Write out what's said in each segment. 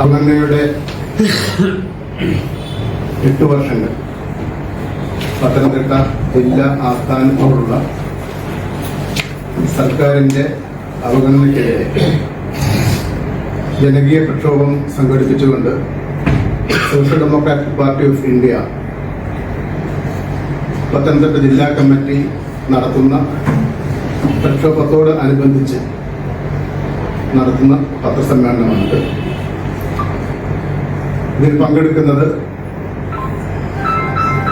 അവഗണനയുടെ എട്ട് വർഷങ്ങൾ. പത്തനംതിട്ട ജില്ലാ ആസ്ഥാനത്തോടുള്ള സർക്കാരിന്റെ അവഗണനയ്ക്കെതിരെ ജനകീയ പ്രക്ഷോഭം സംഘടിപ്പിച്ചുകൊണ്ട് social democratic party of India Pathanamthitta ജില്ലാ കമ്മിറ്റി നടത്തുന്ന പ്രക്ഷോഭത്തോട് അനുബന്ധിച്ച് നടത്തുന്ന പത്രസമ്മേളനമാണിത്. ഇതിൽ പങ്കെടുക്കുന്നത്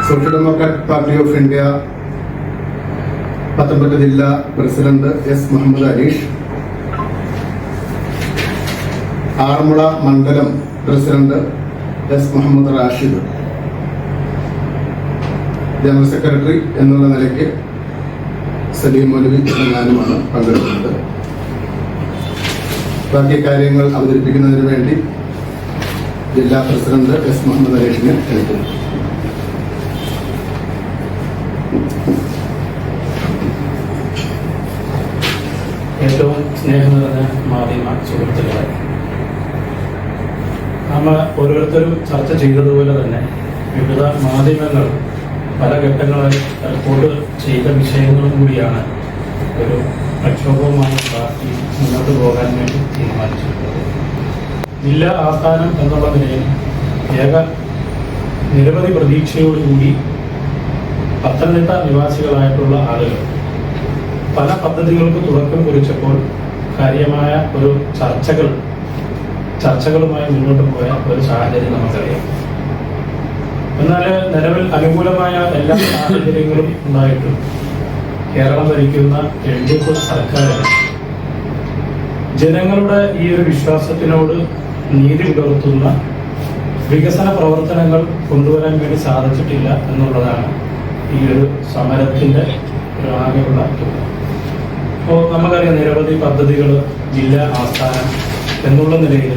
social democratic party of India Pathanamthitta ജില്ലാ പ്രസിഡന്റ് എസ് മുഹമ്മദ് അലീഷ് ആറന്മുള മണ്ഡലം president S Muhammad Rashid general secretary എന്നുള്ള നിലയ്ക്ക് സലീം മൗലവി ഞാനുമാണ് പങ്കെടുക്കുന്നത്. ബാക്കി കാര്യങ്ങൾ അവതരിപ്പിക്കുന്നതിന് വേണ്ടി ജില്ലാ പ്രസിഡന്റ് എസ് മുഹമ്മദ് അലീഷിനെ ക്ഷണിക്കുന്നു. ഏറ്റവും സ്നേഹം നിറഞ്ഞ മാധ്യമ സുഹൃത്തുക്കളെ നമ്മൾ ഓരോരുത്തരും ചർച്ച ചെയ്തതുപോലെ തന്നെ വിവിധ മാധ്യമങ്ങൾ പല ഘട്ടങ്ങളിൽ റിപ്പോർട്ട് ചെയ്ത വിഷയങ്ങളും കൂടിയാണ് ഒരു പ്രക്ഷോഭവുമായി പാർട്ടി മുന്നോട്ട് പോകാൻ വേണ്ടി തീരുമാനിച്ചിട്ടുള്ളത്. ജില്ലാ ആസ്ഥാനം എന്നുള്ള നിലയിൽ ഏക നിരവധി പ്രതീക്ഷയോടുകൂടി പത്തനംതിട്ട നിവാസികളായിട്ടുള്ള ആളുകൾ പല പദ്ധതികൾക്ക് തുടക്കം കുറിച്ചപ്പോൾ കാര്യമായ ഒരു ചർച്ചകൾ ചർച്ചകളുമായി മുന്നോട്ട് പോയ ഒരു സാഹചര്യം നമുക്കറിയാം. എന്നാൽ നിലവിൽ അനുകൂലമായ എല്ലാ സാഹചര്യങ്ങളും ഉണ്ടായിട്ടും കേരളം ഭരിക്കുന്ന എൽ ഡി എഫ് സർക്കാർ ജനങ്ങളുടെ ഈ ഒരു വിശ്വാസത്തിനോട് നീതി പുലർത്തുന്ന വികസന പ്രവർത്തനങ്ങൾ കൊണ്ടുവരാൻ വേണ്ടി സാധിച്ചിട്ടില്ല എന്നുള്ളതാണ് ഈ ഒരു സമരത്തിന്റെ ഒരു ആകെയുള്ള അപ്പോൾ നമുക്കറിയാം നിരവധി പദ്ധതികൾ ജില്ലാ ആസ്ഥാനം എന്നുള്ള നിലയിൽ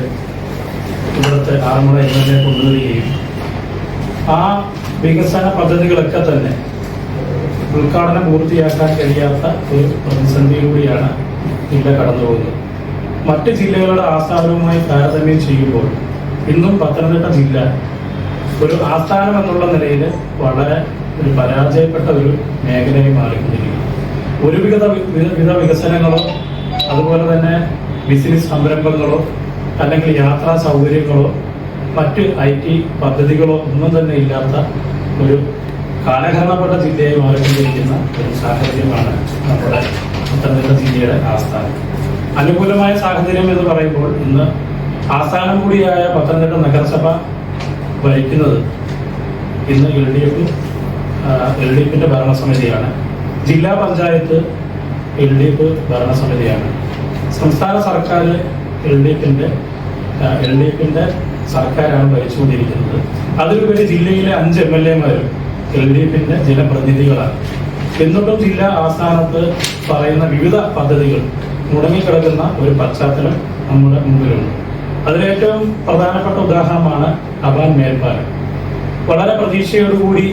ഇവിടുത്തെ ആറന്മുള എം എൽ എ കൊണ്ടുവരികയും ആ വികസന പദ്ധതികളൊക്കെ തന്നെ ഉദ്ഘാടനം പൂർത്തിയാക്കാൻ കഴിയാത്ത ഒരു പ്രതിസന്ധിയിലൂടെയാണ് ജില്ല കടന്നു പോകുന്നത് മറ്റ് ജില്ലകളുടെ ആസ്ഥാനവുമായി താരതമ്യം ചെയ്യുമ്പോൾ ഇന്നും പത്തനംതിട്ട ജില്ല ഒരു ആസ്ഥാനം എന്നുള്ള നിലയിൽ വളരെ ഒരു പരാജയപ്പെട്ട ഒരു മേഖലയായി മാറിക്കൊണ്ടിരിക്കുന്നു. ഒരുവിധ വിധ വികസനങ്ങളോ അതുപോലെ തന്നെ ബിസിനസ് സംരംഭങ്ങളോ അല്ലെങ്കിൽ യാത്രാ സൗകര്യങ്ങളോ മറ്റ് ഐ ടി പദ്ധതികളോ ഒന്നും തന്നെ ഇല്ലാത്ത ഒരു കാലഹരണപ്പെട്ട ജില്ലയായി മാറിക്കൊണ്ടിരിക്കുന്ന ഒരു സാഹചര്യമാണ് നമ്മുടെ പത്തനംതിട്ട ജില്ലയുടെ ആസ്ഥാനം. അനുകൂലമായ സാഹചര്യം എന്ന് പറയുമ്പോൾ ഇന്ന് ആസ്ഥാനം കൂടിയായ പത്തനംതിട്ട നഗരസഭ ഭരിക്കുന്നത് ഇന്ന് L D F L D എഫിന്റെ ഭരണസമിതിയാണ്. ജില്ലാ പഞ്ചായത്ത് എൽ ഡി എഫ് ഭരണസമിതിയാണ്. സംസ്ഥാന സർക്കാർ എൽ ഡി എഫിന്റെ എൽ ഡി എഫിന്റെ സർക്കാരാണ് ഭരിച്ചുകൊണ്ടിരിക്കുന്നത്. അതിലുപരി ജില്ലയിലെ അഞ്ച് എം എൽ എമാരും എൽ ഡി എഫിന്റെ ജനപ്രതിനിധികളാണ്. എന്നിട്ടും ജില്ലാ ആസ്ഥാനത്ത് പറയുന്ന വിവിധ പദ്ധതികൾ മുടങ്ങിക്കിടക്കുന്ന ഒരു പശ്ചാത്തലം നമ്മുടെ മുമ്പിലുണ്ട്. അതിലേറ്റവും പ്രധാനപ്പെട്ട ഉദാഹരണമാണ് അബാൻ മേൽപ്പാലം. വളരെ പ്രതീക്ഷയോടുകൂടി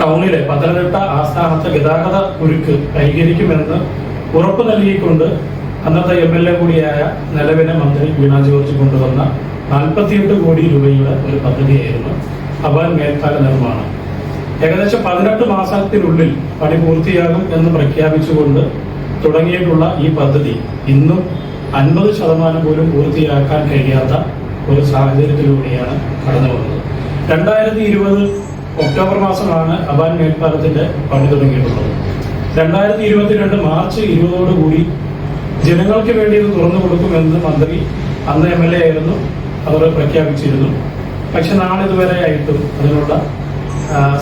ടൗണിലെ പത്തനംതിട്ട ആസ്ഥാനത്തെ ഗതാഗത കുരുക്ക് പരിഹരിക്കുമെന്ന് ഉറപ്പ് നൽകിക്കൊണ്ട് അന്നത്തെ എം എൽ എ കൂടിയായ നിലവിലെ മന്ത്രി വീണ ജോർജ് കൊണ്ടുവന്ന നാൽപ്പത്തിയെട്ട് കോടി രൂപയുടെ ഒരു പദ്ധതിയായിരുന്നു അബാൻ മേൽപ്പാല നിർമ്മാണം. ഏകദേശം പതിനെട്ട് മാസത്തിനുള്ളിൽ പണി പൂർത്തിയാകും എന്ന് പ്രഖ്യാപിച്ചുകൊണ്ട് തുടങ്ങിയിട്ടുള്ള ഈ പദ്ധതി ഇന്നും അൻപത് ശതമാനം പോലും പൂർത്തിയാക്കാൻ കഴിയാത്ത ഒരു സാഹചര്യത്തിലൂടെയാണ് കടന്നു വന്നത് രണ്ടായിരത്തി ഇരുപത് ഒക്ടോബർ മാസമാണ് അബാൻ മേൽപ്പാലത്തിന്റെ പണി തുടങ്ങിയിട്ടുള്ളത്. രണ്ടായിരത്തി ഇരുപത്തിരണ്ട് മാർച്ച് ഇരുപതോടുകൂടി ജനങ്ങൾക്ക് വേണ്ടി ഇത് തുറന്നു കൊടുക്കുമെന്ന് മന്ത്രി അന്ന് എം എൽ എ ആയിരുന്നു അവർ പ്രഖ്യാപിച്ചിരുന്നു. പക്ഷെ നാളിതുവരെ ആയിട്ടും അതിനുള്ള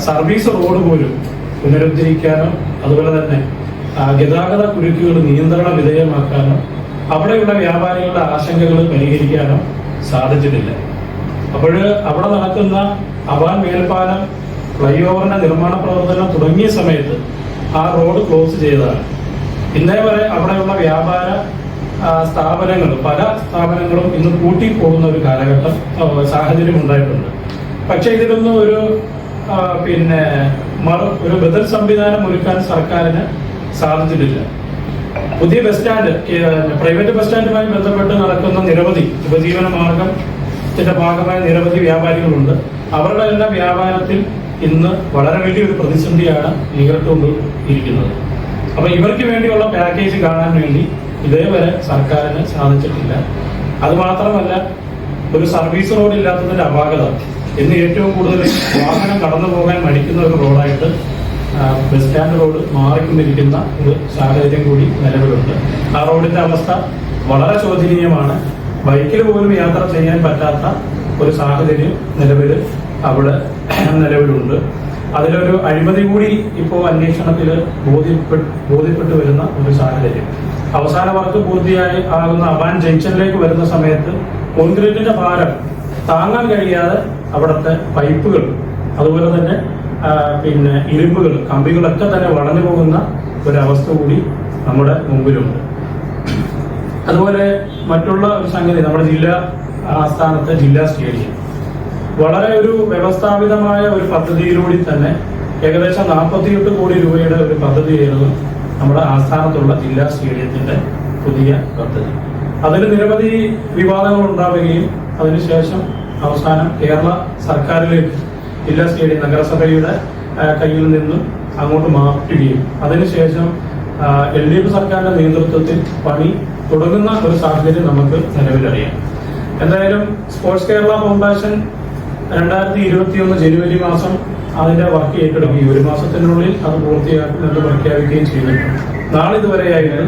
സർവീസ് റോഡ് പോലും പുനരുദ്ധരിക്കാനോ അതുപോലെ തന്നെ ഗതാഗത കുരുക്കുകൾ നിയന്ത്രണ വിധേയമാക്കാനോ അവിടെയുള്ള വ്യാപാരികളുടെ ആശങ്കകൾ പരിഹരിക്കാനോ സാധിച്ചിട്ടില്ല. അപ്പോൾ അവിടെ നടക്കുന്ന അവാൻ മേൽപ്പാലം ഫ്ലൈ ഓവറിന്റെ നിർമ്മാണ പ്രവർത്തനം തുടങ്ങിയ സമയത്ത് ആ റോഡ് ക്ലോസ് ചെയ്തതാണ്. ഇന്നേ വരെ അവിടെയുള്ള വ്യാപാര സ്ഥാപനങ്ങൾ പല സ്ഥാപനങ്ങളും ഇന്ന് കൂട്ടി പോകുന്ന ഒരു കാലഘട്ടം സാഹചര്യം ഉണ്ടായിട്ടുണ്ട്. പക്ഷെ ഇതിലൊന്നും ഒരു പിന്നെ മറു ഒരു ബദൽ സംവിധാനം ഒരുക്കാൻ സർക്കാരിന് സാധിച്ചിട്ടില്ല പുതിയ ബസ് സ്റ്റാൻഡ് പ്രൈവറ്റ് ബസ് സ്റ്റാൻഡുമായി ബന്ധപ്പെട്ട് നടക്കുന്ന നിരവധി ഉപജീവന മാർഗത്തിന്റെ ഭാഗമായ നിരവധി വ്യാപാരികളുണ്ട്. അവരുടെ എല്ലാം വ്യാപാരത്തിൽ ഇന്ന് വളരെ വലിയൊരു പ്രതിസന്ധിയാണ് നേരിട്ടുകൊണ്ട് ഇരിക്കുന്നത്. അപ്പൊ ഇവർക്ക് വേണ്ടിയുള്ള പാക്കേജ് കാണാൻ വേണ്ടി ഇതേവരെ സർക്കാരിന് സാധിച്ചിട്ടില്ല. അതുമാത്രമല്ല ഒരു സർവീസ് റോഡ് ഇല്ലാത്തതിന്റെ അപാകത. ഇന്ന് ഏറ്റവും കൂടുതൽ വാഹനം കടന്നു പോകാൻ മടിക്കുന്ന ഒരു റോഡായിട്ട് ബസ് സ്റ്റാൻഡ് റോഡ് മാറിക്കൊണ്ടിരിക്കുന്ന ഒരു സാഹചര്യം കൂടി നിലവിലുണ്ട്. ആ റോഡിന്റെ അവസ്ഥ വളരെ ശോചനീയമാണ്. ബൈക്കിൽ പോലും യാത്ര ചെയ്യാൻ പറ്റാത്ത ഒരു സാഹചര്യം നിലവിൽ അവിടെ നിലവിലുണ്ട്. അതിലൊരു അഴിമതി കൂടി ഇപ്പോൾ അന്വേഷണത്തിൽ ബോധ്യപ്പെട്ട് ബോധ്യപ്പെട്ടു വരുന്ന ഒരു സാഹചര്യം. അവസാന വർക്ക് പൂർത്തിയായി ആകുന്ന അവാൻ ജംഗ്ഷനിലേക്ക് വരുന്ന സമയത്ത് കോൺക്രീറ്റിന്റെ ഭാരം താങ്ങാൻ കഴിയാതെ അവിടുത്തെ പൈപ്പുകൾ അതുപോലെ തന്നെ പിന്നെ ഇരുമ്പുകൾ കമ്പികളൊക്കെ തന്നെ വളഞ്ഞു പോകുന്ന ഒരവസ്ഥ കൂടി നമ്മുടെ മുമ്പിലുണ്ട്. അതുപോലെ മറ്റുള്ള ഒരു സംഗതി നമ്മുടെ ജില്ലാ ആസ്ഥാനത്തെ ജില്ലാ സ്റ്റേഡിയം. വളരെ ഒരു വ്യവസ്ഥാപിതമായ ഒരു പദ്ധതിയിലൂടെ തന്നെ ഏകദേശം നാൽപ്പത്തിയെട്ട് കോടി രൂപയുടെ ഒരു പദ്ധതിയായിരുന്നു നമ്മുടെ ആസ്ഥാനത്തുള്ള ജില്ലാ സ്റ്റേഡിയത്തിന്റെ പുതിയ പദ്ധതി. അതിൽ നിരവധി വിവാദങ്ങൾ ഉണ്ടാവുകയും അതിനുശേഷം അവസാനം കേരള സർക്കാരിലേക്ക് ജില്ലാ സ്റ്റേഡിയം നഗരസഭയുടെ കയ്യിൽ നിന്നും അങ്ങോട്ട് മാറ്റുകയും അതിനുശേഷം എൽ ഡി എഫ് സർക്കാരിന്റെ നേതൃത്വത്തിൽ പണി തുടങ്ങുന്ന ഒരു സാഹചര്യം നമുക്ക് നിലവിലറിയാം. എന്തായാലും സ്പോർട്സ് കേരള ഫൗണ്ടേഷൻ രണ്ടായിരത്തി ഇരുപത്തിയൊന്ന് ജനുവരി മാസം അതിന്റെ വർക്ക് ഏറ്റെടുക്കുകയും ഒരു മാസത്തിനുള്ളിൽ അത് പൂർത്തിയാക്കുമെന്ന് പ്രഖ്യാപിക്കുകയും ചെയ്തിട്ടുണ്ട് നാളിതുവരെയായിട്ട്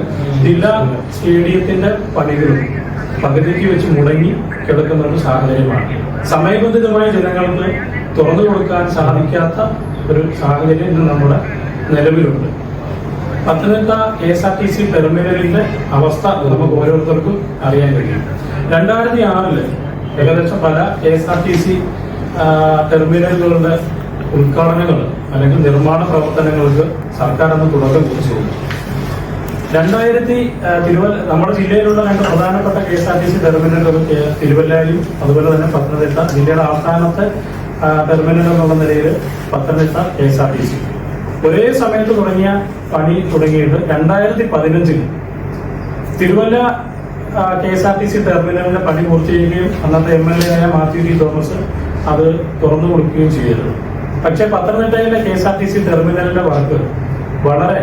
ജില്ലാ സ്റ്റേഡിയത്തിന്റെ പണികളും പകുതിക്ക് വെച്ച് മുടങ്ങി കിടക്കുന്ന ഒരു സാഹചര്യമാണ്. സമയബന്ധിതമായി ജനങ്ങൾക്ക് തുറന്നു കൊടുക്കാൻ സാധിക്കാത്ത ഒരു സാഹചര്യം ഇന്ന് നമ്മുടെ നിലവിലുണ്ട്. Pathanamthitta K S R T C ടെർമിനലിന്റെ അവസ്ഥ നമുക്ക് ഓരോരുത്തർക്കും അറിയാൻ കഴിയും. രണ്ടായിരത്തി ആറിൽ ഏകദേശം പല K S R T C ടെർമിനലുകളുടെ ഉദ്ഘാടനങ്ങൾ അല്ലെങ്കിൽ നിർമ്മാണ പ്രവർത്തനങ്ങൾക്ക് സർക്കാർ അന്ന് തുടക്കം കുറിച്ചു. രണ്ടായിരത്തി തിരുവല്ല നമ്മുടെ ജില്ലയിലുള്ള രണ്ട് പ്രധാനപ്പെട്ട K S R T C ടെർമിനലുകൾ തിരുവല്ലായും അതുപോലെ തന്നെ പത്തനംതിട്ട ജില്ലയുടെ ആ, ടെർമിനൽ എന്നുള്ള നിലയിൽ Pathanamthitta K S R T C. ഒരേ സമയത്ത് തുടങ്ങിയ പണി തുടങ്ങിയിട്ട് രണ്ടായിരത്തി പതിനഞ്ചിൽ Thiruvalla K S R T C ടെർമിനലിന്റെ പണി പൂർത്തീകരിക്കുകയും അന്നത്തെ എം എൽ എ ആയ മാത്യു ടി തോമസ് അത് തുറന്നു കൊടുക്കുകയും ചെയ്തിരുന്നു. പക്ഷേ പത്തനംതിട്ടയിലെ K S R T C ടെർമിനലിന്റെ വർക്ക് വളരെ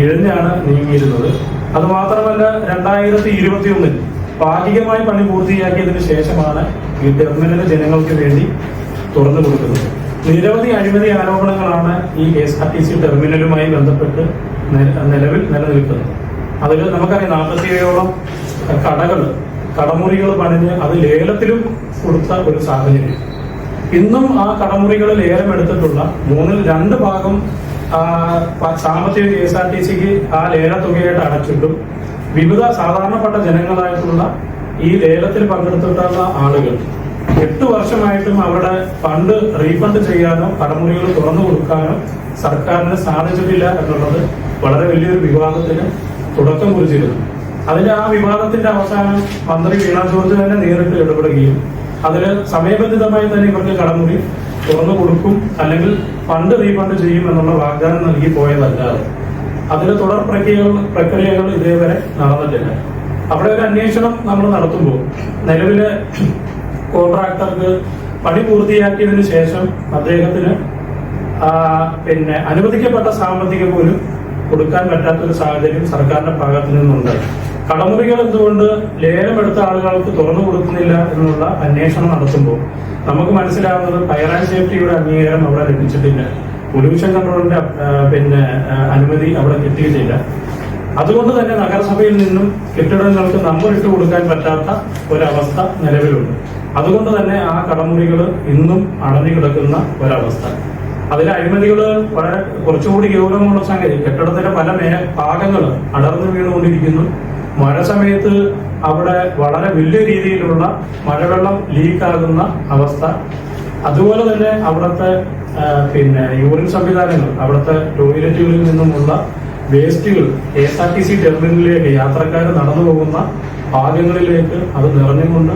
ഇഴഞ്ഞാണ് നീങ്ങിയിരുന്നത്. അത് മാത്രമല്ല രണ്ടായിരത്തി ഇരുപത്തി ഒന്നിൽ ഭാഗികമായി പണി പൂർത്തിയാക്കിയതിനു ശേഷമാണ് ഈ ടെർമിനൽ ജനങ്ങൾക്ക് വേണ്ടി തുറന്നു കൊടുക്കുന്നത്. നിരവധി അഴിമതി ആരോപണങ്ങളാണ് ഈ K S R T C ടെർമിനലുമായി ബന്ധപ്പെട്ട് നിലവിൽ നിലനിൽക്കുന്നത്. അതിൽ നമുക്കറിയാം നാൽപ്പത്തിയേഴോളം കടകൾ കടമുറികൾ പണിഞ്ഞ് അത് ലേലത്തിലും കൊടുത്ത ഒരു സാഹചര്യം. ഇന്നും ആ കടമുറികൾ ലേലം എടുത്തിട്ടുള്ള മൂന്നിൽ രണ്ട് ഭാഗം സാമ്പത്തിക കെ എസ് ആർ ടി സിക്ക് ആ ലേല തുകയായിട്ട് അടച്ചിട്ടും വിവിധ സാധാരണപ്പെട്ട ജനങ്ങളായിട്ടുള്ള ഈ ലേലത്തിൽ പങ്കെടുത്തിട്ടുള്ള ആളുകൾ എട്ട് വർഷമായിട്ടും അവരുടെ ഫണ്ട് റീഫണ്ട് ചെയ്യാനോ കടമുറികൾ തുറന്നു കൊടുക്കാനോ സർക്കാരിന് സാധിച്ചിട്ടില്ല എന്നുള്ളത് വളരെ വലിയൊരു വിവാദത്തിന് തുടക്കം കുറിച്ചിരുന്നു. അതിന്റെ ആ വിവാദത്തിന്റെ അവസാനം മന്ത്രി വീണ ജോർജ് തന്നെ നേരിട്ട് ഇടപെടുകയും അതിൽ സമയബന്ധിതമായി തന്നെ ഇവർക്ക് കടമുറി തുറന്നു കൊടുക്കും അല്ലെങ്കിൽ ഫണ്ട് റീഫണ്ട് ചെയ്യും എന്നുള്ള വാഗ്ദാനം നൽകി പോയതല്ലാതെ. അതിൽ തുടർ പ്രക്രിയകൾ പ്രക്രിയകൾ ഇതേവരെ നടന്നിട്ടില്ല. അവിടെ ഒരു അന്വേഷണം നമ്മൾ നടത്തുമ്പോൾ നിലവിലെ കോൺട്രാക്ടർക്ക് പണി പൂർത്തിയാക്കിയതിനു ശേഷം അദ്ദേഹത്തിന് പിന്നെ അനുവദിക്കപ്പെട്ട സാമ്പത്തികം പോലും കൊടുക്കാൻ പറ്റാത്തൊരു സാഹചര്യം സർക്കാരിന്റെ ഭാഗത്തു നിന്നുണ്ട് കടമുറികൾ എന്തുകൊണ്ട് ലേലമെടുത്ത ആളുകൾക്ക് തുറന്നു കൊടുക്കുന്നില്ല എന്നുള്ള അന്വേഷണം നടത്തുമ്പോൾ നമുക്ക് മനസ്സിലാവുന്നത് ഫയർ ആൻഡ് സേഫ്റ്റിയുടെ അംഗീകാരം അവിടെ ലഭിച്ചിട്ടില്ല. പൊല്യൂഷൻ കൺട്രോളിന്റെ പിന്നെ അനുമതി അവിടെ കിട്ടിയിട്ടില്ല. അതുകൊണ്ട് തന്നെ നഗരസഭയിൽ നിന്നും കെട്ടിടങ്ങൾക്ക് നമ്പർ ഇട്ട് കൊടുക്കാൻ പറ്റാത്ത ഒരവസ്ഥ നിലവിലുണ്ട്. അതുകൊണ്ട് തന്നെ ആ കടമുറികൾ ഇന്നും അടഞ്ഞു കിടക്കുന്ന ഒരവസ്ഥ. അതിലെ അഴിമതികൾ വളരെ കുറച്ചുകൂടി ഗൗരവമുള്ള സംഗതി. കെട്ടിടത്തിന്റെ പല മേ ഭാഗങ്ങൾ അടർന്നു വീണുകൊണ്ടിരിക്കുന്നു. മഴ സമയത്ത് അവിടെ വളരെ വലിയ രീതിയിലുള്ള മഴവെള്ളം ലീക്കാകുന്ന അവസ്ഥ. അതുപോലെ തന്നെ അവിടുത്തെ പിന്നെ യൂറിൻ സംവിധാനങ്ങൾ അവിടുത്തെ ടോയ്ലറ്റുകളിൽ നിന്നുമുള്ള വേസ്റ്റുകൾ K S R T C ടെർമിനലിലേക്ക് യാത്രക്കാർ നടന്നു പോകുന്ന ഭാഗങ്ങളിലേക്ക് അത് നിറഞ്ഞുകൊണ്ട്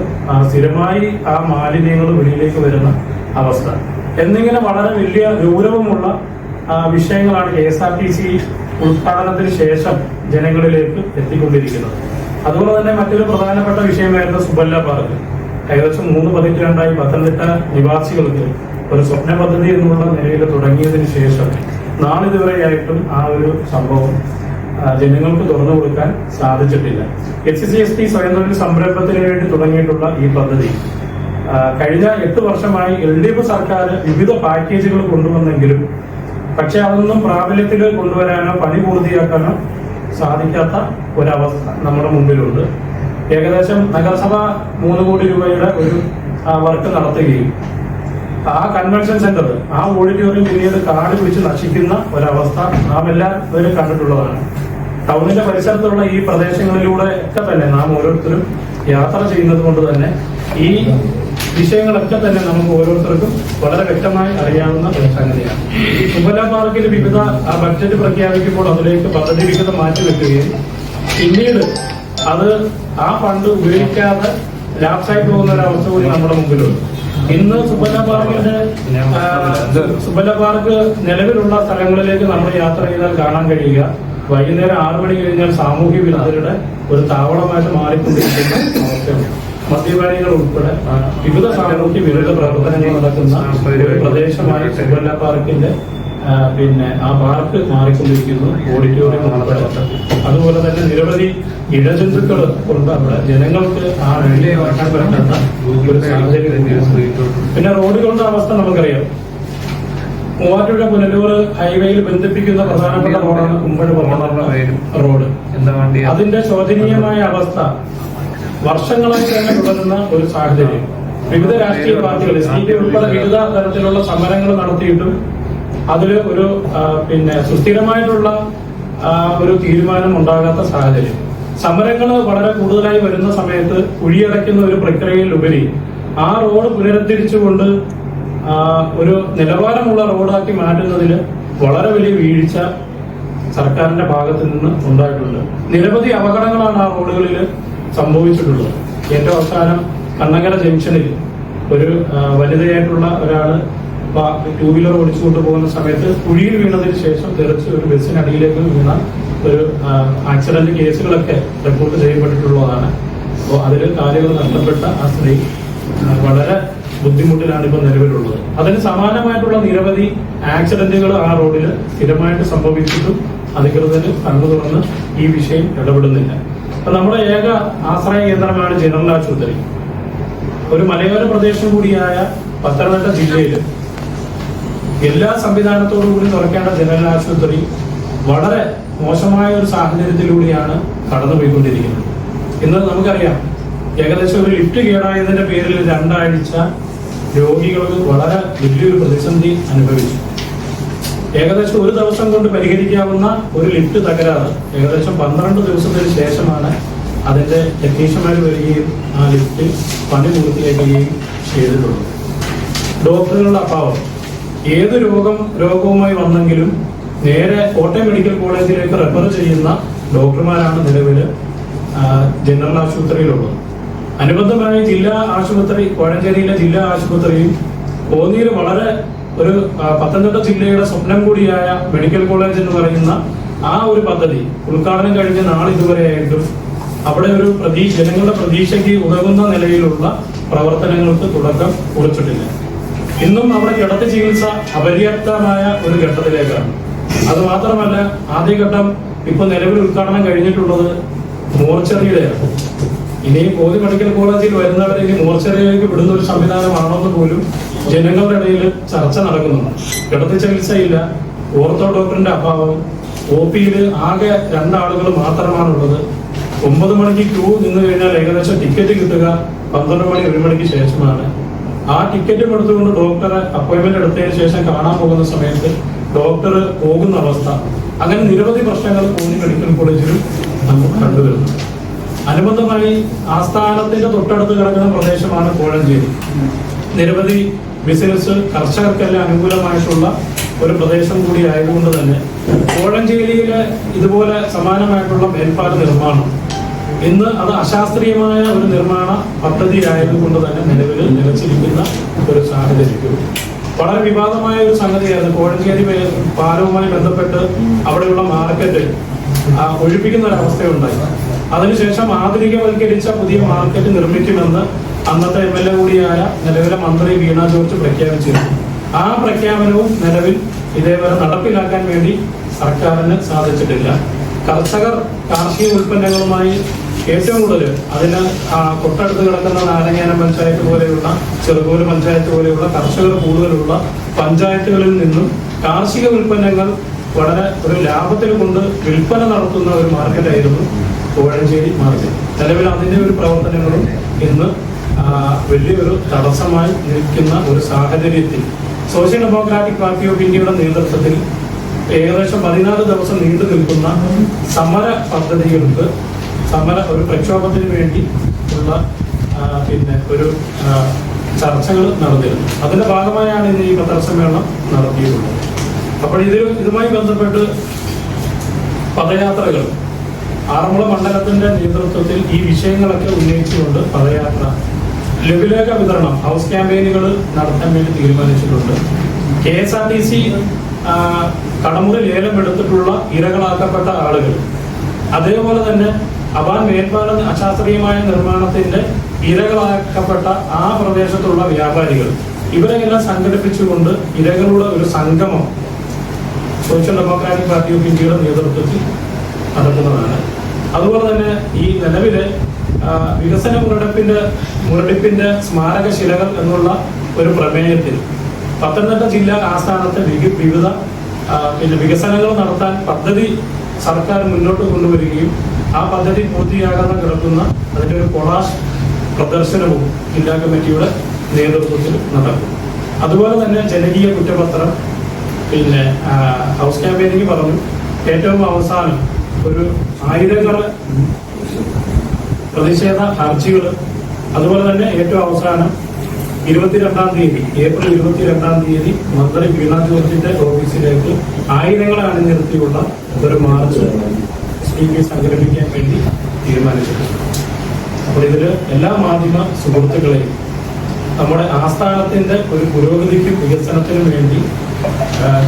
സ്ഥിരമായി ആ മാലിന്യങ്ങൾ വെളിയിലേക്ക് വരുന്ന അവസ്ഥ. എന്നിങ്ങനെ വളരെ വലിയ ഗൗരവമുള്ള വിഷയങ്ങളാണ് K S R T C ഉദ്ഘാടനത്തിന് ശേഷം ജനങ്ങളിലേക്ക് എത്തിക്കൊണ്ടിരിക്കുന്നത്. അതുപോലെ തന്നെ മറ്റൊരു പ്രധാനപ്പെട്ട വിഷയമായിരുന്നു സുബല്ല പാർക്ക്. ഏകദേശം മൂന്ന് പതിറ്റാണ്ടായി പത്തനംതിട്ട നിവാസികൾക്ക് ഒരു സ്വപ്ന പദ്ധതി എന്നുള്ള നിലയിൽ തുടങ്ങിയതിനു ശേഷം നാളിതുവരെയായിട്ടും ആ ഒരു സംഭവം ജനങ്ങൾക്ക് തുറന്നു കൊടുക്കാൻ സാധിച്ചിട്ടില്ല. എച്ച് സി എസ് ടി സ്വയം തൊഴിൽ സംരംഭത്തിന് വേണ്ടി തുടങ്ങിയിട്ടുള്ള ഈ പദ്ധതി. കഴിഞ്ഞ എട്ട് വർഷമായി എൽ ഡി എഫ് സർക്കാർ വിവിധ പാക്കേജുകൾ കൊണ്ടുവന്നെങ്കിലും പക്ഷെ അതൊന്നും പ്രാബല്യത്തിൽ കൊണ്ടുവരാനോ പണി പൂർത്തിയാക്കാനോ സാധിക്കാത്ത ഒരവസ്ഥ നമ്മുടെ മുമ്പിലുണ്ട്. ഏകദേശം നഗരസഭ മൂന്ന് കോടി രൂപയുടെ ഒരു വർക്ക് നടത്തുകയും ആ കൺവെൻഷൻ സെന്റർ ആ ഓഡിറ്റോറിയം പിന്നീട് കാട് പിടിച്ച് നശിക്കുന്ന ഒരവസ്ഥ നാം എല്ലാവരും കണ്ടിട്ടുള്ളതാണ്. ടൗണിന്റെ പരിസരത്തുള്ള ഈ പ്രദേശങ്ങളിലൂടെ ഒക്കെ തന്നെ നാം ഓരോരുത്തരും യാത്ര ചെയ്യുന്നത് കൊണ്ട് തന്നെ ഈ വിഷയങ്ങളൊക്കെ തന്നെ നമുക്ക് ഓരോരുത്തർക്കും വളരെ വ്യക്തമായി അറിയാവുന്ന ഒരു സംഗതിയാണ്. സുബല പാർക്കിൽ വിവിധ ആ ബഡ്ജറ്റ് പ്രഖ്യാപിക്കുമ്പോൾ അതിലേക്ക് പദ്ധതി വിഹിതം മാറ്റിവെക്കുകയും പിന്നീട് അത് ആ ഫണ്ട് ഉപയോഗിക്കാതെ ലാപ്സായി പോകുന്ന ഒരു അവസ്ഥ കൂടി നമ്മുടെ മുമ്പിലുണ്ട്. ഇന്ന് സുബല പാർക്കിന്റെ സുബല പാർക്ക് നിലവിലുള്ള സ്ഥലങ്ങളിലേക്ക് നമ്മൾ യാത്ര ചെയ്താൽ കാണാൻ കഴിയുക. വൈകുന്നേരം ആറു മണി കഴിഞ്ഞാൽ സാമൂഹ്യ വിരുദ്ധരുടെ ഒരു താവളമായിട്ട് മാറിക്കൊണ്ടിരിക്കുന്ന മദ്യപാനികൾ ഉൾപ്പെടെ വിവിധ സാമൂഹ്യ വിരുദ്ധ പ്രവർത്തനങ്ങൾ നടക്കുന്ന പ്രദേശമായി ചെങ്കല്ല പാർക്കിന്റെ പിന്നെ ആ പാർക്ക് മാറിക്കൊണ്ടിരിക്കുന്നു ഓഡിറ്റോറിയം ഉൾപ്പെടെ. അതുപോലെ തന്നെ നിരവധി ഇടജന്തുക്കൾ ഉണ്ട് അവിടെ. ജനങ്ങൾക്ക് ആ വെള്ളിയെ ഒരു സാഹചര്യം പിന്നെ റോഡുകളുടെ അവസ്ഥ നമുക്കറിയാം. മൂവാറ്റുപുഴ പുനലൂർ ഹൈവേയിൽ ബന്ധിപ്പിക്കുന്ന പ്രധാനപ്പെട്ട റോഡാണ് കുമ്പഴ് റോഡ്. അതിന്റെ ശോചനീയമായ അവസ്ഥ വർഷങ്ങളായി തന്നെ തുടരുന്ന ഒരു സാഹചര്യം. വിവിധ രാഷ്ട്രീയ പാർട്ടികൾ സി പി ഉൾപ്പെടെ വിവിധ തരത്തിലുള്ള സമരങ്ങൾ നടത്തിയിട്ടും അതിൽ ഒരു പിന്നെ സുസ്ഥിരമായിട്ടുള്ള ഒരു തീരുമാനം ഉണ്ടാകാത്ത സാഹചര്യം. സമരങ്ങൾ വളരെ കൂടുതലായി വരുന്ന സമയത്ത് കുഴിയടയ്ക്കുന്ന ഒരു പ്രക്രിയയിലുപരി ആ റോഡ് പുനരുദ്ധരിച്ചുകൊണ്ട് ഒരു നിലവാരമുള്ള റോഡാക്കി മാറ്റുന്നതിൽ വളരെ വലിയ വീഴ്ച സർക്കാരിന്റെ ഭാഗത്ത് നിന്ന് ഉണ്ടായിട്ടുണ്ട്. നിരവധി അപകടങ്ങളാണ് ആ റോഡുകളിൽ സംഭവിച്ചിട്ടുള്ളത്. ഏറ്റവും അവസാനം കണ്ണങ്കര ജംഗ്ഷനിൽ ഒരു വനിതയായിട്ടുള്ള ഒരാൾ ടൂ വീലർ ഓടിച്ചുകൊണ്ട് പോകുന്ന സമയത്ത് കുഴിയിൽ വീണതിന് ശേഷം തെറിച്ച് ഒരു ബസ്സിനടിയിലേക്ക് വീണ ഒരു ആക്സിഡന്റ് കേസുകളൊക്കെ റിപ്പോർട്ട് ചെയ്യപ്പെട്ടിട്ടുള്ളതാണ്. അപ്പോൾ അതിൽ കാര്യങ്ങൾ നഷ്ടപ്പെട്ട ആ സ്ത്രീ വളരെ ബുദ്ധിമുട്ടിലാണ് ഇപ്പൊ നിലവിലുള്ളത്. അതിന് സമാനമായിട്ടുള്ള നിരവധി ആക്സിഡന്റുകൾ ആ റോഡിൽ സ്ഥിരമായിട്ട് സംഭവിച്ചിട്ടും അധികൃതർ കണ്ണു തുറന്ന് ഈ വിഷയം ഇടപെടുന്നില്ല. അപ്പൊ നമ്മുടെ ഏക ആശ്രയ കേന്ദ്രമാണ് ജനറൽ ആശുപത്രി. ഒരു മലയോര പ്രദേശം കൂടിയായ പത്തനംതിട്ട ജില്ലയിൽ എല്ലാ സംവിധാനത്തോടു കൂടി തുറക്കേണ്ട ജനറൽ ആശുപത്രി വളരെ മോശമായ ഒരു സാഹചര്യത്തിലൂടെയാണ് കടന്നുപോയിക്കൊണ്ടിരിക്കുന്നത്. ഇന്ന് നമുക്കറിയാം ഏകദേശം ഒരു ലിഫ്റ്റ് കേടായതിന്റെ പേരിൽ രണ്ടാഴ്ച രോഗികൾക്ക് വളരെ വലിയൊരു പ്രതിസന്ധി അനുഭവിച്ചു. ഏകദേശം ഒരു ദിവസം കൊണ്ട് പരിഹരിക്കാവുന്ന ഒരു ലിഫ്റ്റ് തകരാറ് ഏകദേശം പന്ത്രണ്ട് ദിവസത്തിന് ശേഷമാണ് അതിന്റെ ടെക്നീഷ്യന്മാർ വരികയും ആ ലിഫ്റ്റ് പണി പൂർത്തിയാക്കുകയും ചെയ്തിട്ടുള്ളത്. ഡോക്ടറുകളുടെ അഭാവം. ഏത് രോഗം രോഗവുമായി വന്നെങ്കിലും നേരെ കോട്ടയം മെഡിക്കൽ കോളേജിലേക്ക് റെഫർ ചെയ്യുന്ന ഡോക്ടർമാരാണ് നിലവിൽ ജനറൽ ആശുപത്രിയിലുള്ളത്. അനുബന്ധമായി ജില്ലാ ആശുപത്രി കോഴഞ്ചേരിയിലെ ജില്ലാ ആശുപത്രിയും കോന്നിയിൽ വളരെ ഒരു പത്തനംതിട്ട ജില്ലയുടെ സ്വപ്നം കൂടിയായ മെഡിക്കൽ കോളേജ് എന്ന് പറയുന്ന ആ ഒരു പദ്ധതി ഉദ്ഘാടനം കഴിഞ്ഞ നാൾ ഇതുവരെ ആയിട്ടും അവിടെ ഒരു പ്രതീക്ഷ ജനങ്ങളുടെ പ്രതീക്ഷയ്ക്ക് ഉതകുന്ന നിലയിലുള്ള പ്രവർത്തനങ്ങൾക്ക് തുടക്കം കുറിച്ചിട്ടില്ല. ഇന്നും അവിടെ കിടത്തി ചികിത്സ അപര്യാപ്തമായ ഒരു ഘട്ടത്തിലേക്കാണ്. അത് മാത്രമല്ല ആദ്യഘട്ടം ഇപ്പൊ നിലവിൽ ഉദ്ഘാടനം കഴിഞ്ഞിട്ടുള്ളത് മോർച്ചറിയുടെയാണ്. ഇനി കോതി മെഡിക്കൽ കോളേജിൽ വരുന്നവരെ ഇനി മോർച്ചറിയിലേക്ക് വിടുന്ന ഒരു സംവിധാനമാണോന്ന് പോലും ജനങ്ങളുടെ ഇടയിൽ ചർച്ച നടക്കുന്നുണ്ട്. കിടത്തി ചികിത്സയില്ല. ഓർത്തോ ഡോക്ടറിന്റെ അഭാവം. ഒ പിയിൽ ആകെ രണ്ടാളുകൾ മാത്രമാണുള്ളത്. ഒമ്പത് മണിക്ക് ക്യൂ നിന്ന് കഴിഞ്ഞാൽ ഏകദേശം ടിക്കറ്റ് കിട്ടുക പന്ത്രണ്ട് മണി ഒരു മണിക്ക് ശേഷമാണ്. ആ ടിക്കറ്റ് എടുത്തുകൊണ്ട് ഡോക്ടറെ അപ്പോയിന്റ്മെന്റ് എടുത്തതിന് ശേഷം കാണാൻ പോകുന്ന സമയത്ത് ഡോക്ടർ പോകുന്ന അവസ്ഥ. അങ്ങനെ നിരവധി പ്രശ്നങ്ങൾ കോന്നി മെഡിക്കൽ കോളേജിലും നമുക്ക് കണ്ടുവരുന്നു അനുബന്ധമായി ആസ്ഥാനത്തിന്റെ തൊട്ടടുത്ത് കിടക്കുന്ന പ്രദേശമാണ് കോഴഞ്ചേരി. നിരവധി ബിസിനസ് കർഷകർക്കെല്ലാം അനുകൂലമായിട്ടുള്ള ഒരു പ്രദേശം കൂടി ആയതുകൊണ്ട് തന്നെ കോഴഞ്ചേരിയിലെ ഇതുപോലെ സമാനമായിട്ടുള്ള മേൽപ്പാല നിർമ്മാണം ഇന്ന് അത് അശാസ്ത്രീയമായ ഒരു നിർമ്മാണ പദ്ധതി ആയതുകൊണ്ട് തന്നെ നിലവിൽ നിലച്ചിരിക്കുന്ന ഒരു സാഹചര്യം വളരെ വിവാദമായ ഒരു സംഗതിയാണ് കോഴഞ്ചേരി പാലവുമായി ബന്ധപ്പെട്ട് അവിടെയുള്ള മാർക്കറ്റ് ഒഴിപ്പിക്കുന്ന ഒരു അവസ്ഥയുണ്ടായി. അതിനുശേഷം ആധുനികവൽക്കരിച്ച പുതിയ മാർക്കറ്റ് നിർമ്മിക്കുമെന്ന് അന്നത്തെ എം എൽ എ കൂടിയായ നിലവിലെ മന്ത്രി വീണ ജോർജ് പ്രഖ്യാപിച്ചിരുന്നു. ആ പ്രഖ്യാപനവും നിലവിൽ ഇതേവരെ നടപ്പിലാക്കാൻ വേണ്ടി സർക്കാരിന് സാധിച്ചിട്ടില്ല. കർഷകർ കാർഷിക ഉൽപ്പന്നങ്ങളുമായി ഏറ്റവും കൂടുതൽ അതിന് തൊട്ടടുത്ത് കിടക്കുന്ന നാരങ്ങാനം പഞ്ചായത്ത് പോലെയുള്ള ചെറുകോൽ പഞ്ചായത്ത് പോലെയുള്ള കർഷകർ കൂടുതലുള്ള പഞ്ചായത്തുകളിൽ നിന്നും കാർഷിക ഉൽപ്പന്നങ്ങൾ വളരെ ഒരു ലാഭത്തിൽ കൊണ്ട് വിൽപ്പന നടത്തുന്ന ഒരു മാർക്കറ്റായിരുന്നു കോഴഞ്ചേരി മാർഗം. നിലവിൽ അതിന്റെ ഒരു പ്രവർത്തനങ്ങളും ഇന്ന് വലിയൊരു തടസ്സമായി നിൽക്കുന്ന ഒരു സാഹചര്യത്തിൽ സോഷ്യൽ ഡെമോക്രാറ്റിക് പാർട്ടി ഓഫ് ഇന്ത്യയുടെ നേതൃത്വത്തിൽ ഏകദേശം പതിനാല് ദിവസം നീണ്ടു നിൽക്കുന്ന സമര പദ്ധതികൾക്ക് സമര ഒരു പ്രക്ഷോഭത്തിന് വേണ്ടി ഉള്ള പിന്നെ ഒരു ചർച്ചകൾ നടന്നിരുന്നു. അതിന്റെ ഭാഗമായാണ് ഇന്ന് ഈ പത്രസമ്മേളനം നടത്തിയിട്ടുള്ളത്. അപ്പോൾ ഇതിൽ ഇതുമായി ബന്ധപ്പെട്ട് പദയാത്രകൾ ആറന്മുള മണ്ഡലത്തിന്റെ നേതൃത്വത്തിൽ ഈ വിഷയങ്ങളൊക്കെ ഉന്നയിച്ചുകൊണ്ട് പദയാത്ര ലഘുലേഖ വിതരണം ഹൗസ് ക്യാമ്പയിനുകൾ നടത്താൻ വേണ്ടി തീരുമാനിച്ചിട്ടുണ്ട്. K S R T C കടമുറി ലേലം എടുത്തിട്ടുള്ള ഇരകളാക്കപ്പെട്ട ആളുകൾ. അതേപോലെ തന്നെ അബാൻ മേൽപ്പാല അശാസ്ത്രീയമായ നിർമ്മാണത്തിന്റെ ഇരകളാക്കപ്പെട്ട ആ പ്രദേശത്തുള്ള വ്യാപാരികൾ. ഇവരെല്ലാം സംഘടിപ്പിച്ചുകൊണ്ട് ഇരകളുടെ ഒരു സംഗമം സോഷ്യൽ ഡെമോക്രാറ്റിക് പാർട്ടി ഓഫ് ഇന്ത്യയുടെ നേതൃത്വത്തിൽ നടക്കുന്നതാണ്. അതുപോലെ തന്നെ ഈ നിലവിലെ വികസന മുരടിപ്പിന്റെ മുരടിപ്പിന്റെ സ്മാരക ശിലകൾ എന്നുള്ള ഒരു പ്രമേയത്തിൽ പത്തനംതിട്ട ജില്ലാ ആസ്ഥാനത്ത് വിവിധ പിന്നെ വികസനങ്ങൾ നടത്താൻ പദ്ധതി സർക്കാർ മുന്നോട്ട് കൊണ്ടുവരികയും ആ പദ്ധതി പൂർത്തിയാകാതെ കിടക്കുന്ന അതിന്റെ ഒരു കൊളാഷ് പ്രദർശനവും ജില്ലാ കമ്മിറ്റിയുടെ നേതൃത്വത്തിൽ നടക്കും. അതുപോലെ തന്നെ ജനകീയ കുറ്റപത്രം പിന്നെ ഹൗസ് ക്യാമ്പയിനിങ് പറഞ്ഞു. ഏറ്റവും അവസാനം ഒരു ആയിരങ്ങൾ പ്രതിഷേധ ഹർജികൾ അതുപോലെ തന്നെ ഏറ്റവും അവസാനം ഇരുപത്തിരണ്ടാം തീയതി ഏപ്രിൽ ഇരുപത്തിരണ്ടാം തീയതി മന്ത്രി വീണാ ജോർജിന്റെ ഓഫീസിലേക്ക് ആയിരങ്ങളെ അണിനിരത്തിയുള്ള ഒരു മാർച്ച് സ്പീക്കർ സംഘടിപ്പിക്കാൻ വേണ്ടി തീരുമാനിച്ചിട്ടുണ്ട്. അപ്പോൾ ഇതിൽ എല്ലാ മാധ്യമ സുഹൃത്തുക്കളെയും നമ്മുടെ ആസ്ഥാനത്തിന്റെ ഒരു പുരോഗതിക്കും വികസനത്തിനും വേണ്ടി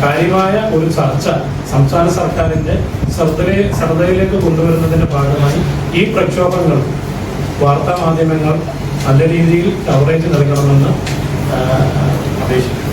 കാര്യമായ ഒരു ചർച്ച സംസ്ഥാന സർക്കാരിന്റെ ശ്രദ്ധയെ ശ്രദ്ധയിലേക്ക് കൊണ്ടുവരുന്നതിന്റെ ഭാഗമായി ഈ പ്രക്ഷോഭങ്ങൾ വാർത്താ മാധ്യമങ്ങൾ നല്ല രീതിയിൽ കവറേജ് നൽകണമെന്ന് അപേക്ഷിക്കുന്നു.